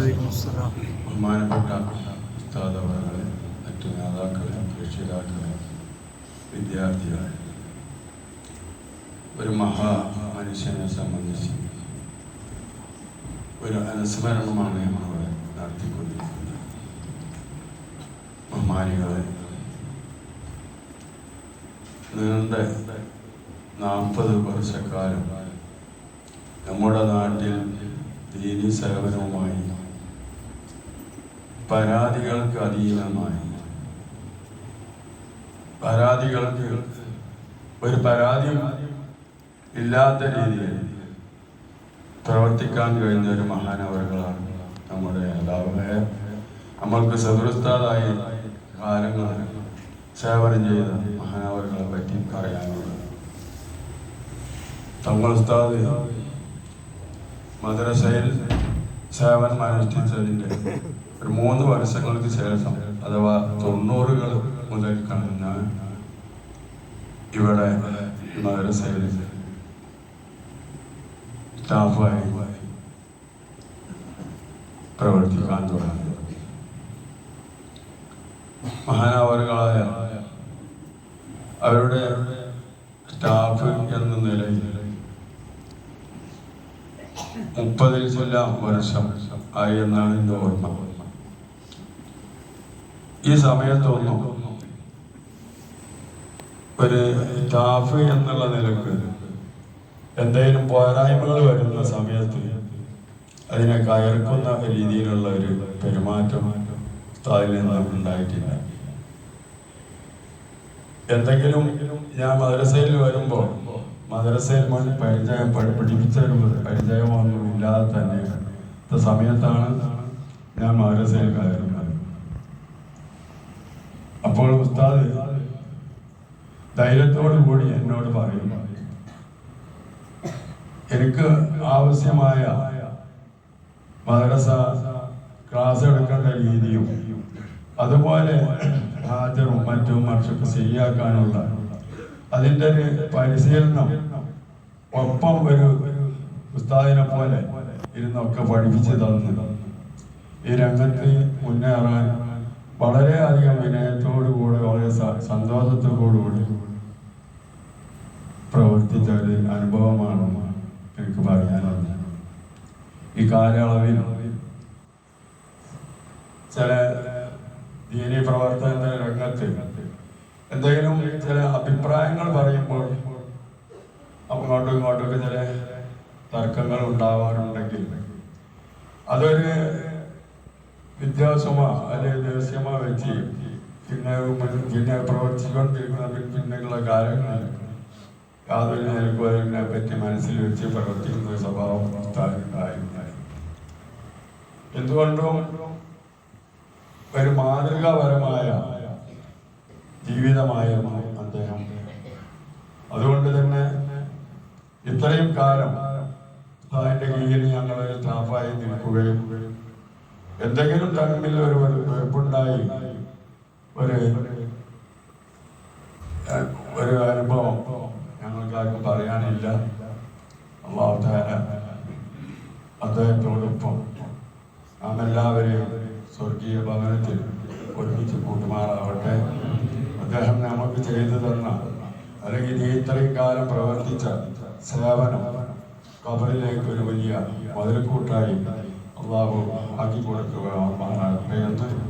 ബഹുമാനപ്പെട്ട ഉസ്താദവറുകളെ മറ്റു നേതാക്കളെ രക്ഷിതാക്കളെ വിദ്യാർത്ഥികളെ ഒരു മഹാ മനുഷ്യനെ സംബന്ധിച്ച് ഒരു അനുസ്മരണമാണ് നമ്മളിവിടെ നടത്തിക്കൊണ്ടിരിക്കുന്നത്. ബഹുമാനികളെ നീണ്ട നാൽപ്പത് വർഷക്കാലം നമ്മുടെ നാട്ടിൽ ദീനി സേവനവുമായി പരാതികൾക്ക് അതീതമായി പരാതികൾക്ക് ഒരു പരാതി ഇല്ലാത്ത രീതിയിൽ പ്രവർത്തിക്കാൻ കഴിഞ്ഞ ഒരു മഹാനവറുകളാണ് നമ്മുടെ നേതാവ് നമ്മൾക്ക് സദൃസ്ഥാതായി കാലങ്ങൾ സേവനം ചെയ്ത മഹാനവറുകളെ പറ്റി പറയാനുള്ളത്. തങ്ങൾ ഉസ്താദ് മദ്രസയിൽ സേവനം അനുഷ്ഠിച്ചതിന്റെ ഒരു മൂന്ന് വർഷങ്ങൾക്ക് ശേഷം അഥവാ തൊണ്ണൂറുകൾ മുതൽ ഞാൻ ഇവിടെ മദ്രസയിൽ സ്റ്റാഫായി പ്രവർത്തിക്കാൻ തുടങ്ങി. മഹാനവറുകളായ അവരുടെ സ്റ്റാഫ് എന്ന നിലയിൽ മുപ്പതിൽ ചൊല്ലാം വർഷം ആയി എന്നാണ് എന്റെ ഓർമ്മ. ഈ സമയത്തൊന്നും ഒരു സ്റ്റാഫ് എന്നുള്ള നിലയ്ക്ക് എന്തെങ്കിലും പോരായ്മകൾ വരുന്ന സമയത്ത് അതിനെ കയർക്കുന്ന രീതിയിലുള്ള ഒരു പെരുമാറ്റം അതിൽ നിന്ന് ഉണ്ടായിട്ടില്ല. എന്തെങ്കിലും ഞാൻ മദ്രസയിൽ വരുമ്പോൾ മദ്രസയിൽ മണി പരിചയം പഠി- പഠിപ്പിച്ച ഒരു പരിചയമൊന്നും ഇല്ലാതെ തന്നെ. സമയത്താണ് ഞാൻ മദ്രസയിൽ കയറുന്നത്. അപ്പോൾ ഉസ്താദ് ധൈര്യത്തോടു കൂടി എന്നോട് പറയും എനിക്ക് ആവശ്യമായ മദ്രസ ക്ലാസ് എടുക്കേണ്ട രീതിയും അതുപോലെ ഹാജറും മറ്റും മറിച്ചൊക്കെ ശരിയാക്കാനുള്ള അതിന്റെ ഒരു പരിശീലനം ഒപ്പം ഒരു ഉസ്താദിനെ പോലെ ഇരുന്നൊക്കെ പഠിപ്പിച്ച് തന്നു. ഈ രംഗത്ത് മുന്നേറാൻ വളരെയധികം വിനയത്തോടുകൂടി വളരെ സന്തോഷത്തോടുകൂടി പ്രവർത്തിച്ച ഒരു അനുഭവമാണ് എനിക്ക് പറയാനുള്ളത്. ഈ കാലയളവിൽ ചില ദീനി പ്രവർത്തന രംഗത്ത് എന്തെങ്കിലും ചില അഭിപ്രായങ്ങൾ പറയുമ്പോൾ അങ്ങോട്ടും ഇങ്ങോട്ടൊക്കെ ചില തർക്കങ്ങൾ ഉണ്ടാവാറുണ്ടെങ്കിൽ അതൊരു വ്യത്യാസമോ അല്ലെങ്കിൽ ദേഷ്യമോ വെച്ച് പിന്നെ പിന്നെ പ്രവർത്തിച്ചുകൊണ്ടിരിക്കുന്ന പിന്നെയുള്ള കാലങ്ങളിൽ യാതൊരു നിലക്കും പറ്റി മനസ്സിൽ വെച്ച് പ്രവർത്തിക്കുന്ന സ്വഭാവം ഉണ്ടായിരുന്നായി എന്തുകൊണ്ടും ഒരു മാതൃകാപരമായ ജീവിതമായിരുന്നു അദ്ദേഹം. അതുകൊണ്ട് തന്നെ ഇത്രയും കാലം അതിന്റെ കീഴിൽ ഞങ്ങളൊരു സ്റ്റാഫായി നിൽക്കുകയും എന്തെങ്കിലും തമ്മിൽ ഒരു വെറുപ്പുണ്ടായി ഒരു ഒരു അനുഭവം ഞങ്ങൾക്ക് ആർക്കും പറയാനില്ല. അള്ളാഹുദാന അദ്ദേഹത്തോടൊപ്പം നാം എല്ലാവരെയും സ്വർഗീയ ഭവനത്തിൽ ഒരുമിച്ച് കൂട്ടുമാറാവട്ടെ. അദ്ദേഹം നമുക്ക് ചെയ്തു തന്ന അല്ലെങ്കിൽ ഈ ഇത്രയും കാലം പ്രവർത്തിച്ച സേവനം കബറിലേക്ക് ഒരു വലിയ മുതൽക്കൂട്ടായി അള്ളാഹു ആക്കി കൊടുക്കുക. എന്ന്